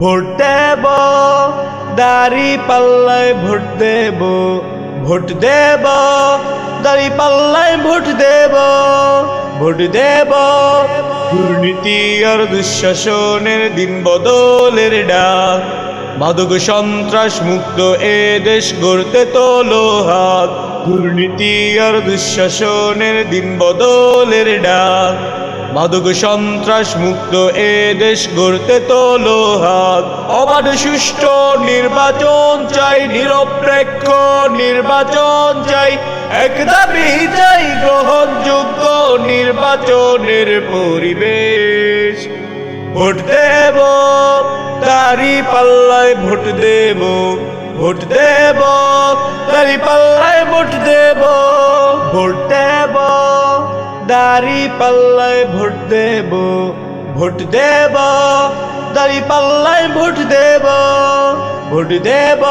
Vote দেব, দাড়ি পাল্লায় vote দেব vote দেব, দাড়ি পাল্লায় ভোট দেব ভোট দেব। দুর্নীতি আর দুঃশাসনের দিন বদলের ডাক, মাদক সন্ত্রাস মুক্ত এ দেশ গড়তে তোলো হাত, দুর্নীতি আর দুঃশাসনের দিন বদলের ডাক। মাদক সন্ত্রাস মুক্ত এ দেশ গড়তে তোলো হাত। অবাধ সুষ্ঠু নির্বাচন চাই, নিরপেক্ষ নির্বাচন চাই। এক দাবি চাই, গ্রহণযোগ্য নির্বাচনের পরিবেশ। ভোট দেব, দাড়ি পাল্লায় ভোট দেব। ভোট দেব, দাড়ি পাল্লায় ভোট দেব। ভোট দাড়ি পাল্লায় ভোট দেব ভোট দেব। দাড়ি পাল্লায় ভোট দেব ভোট দেব।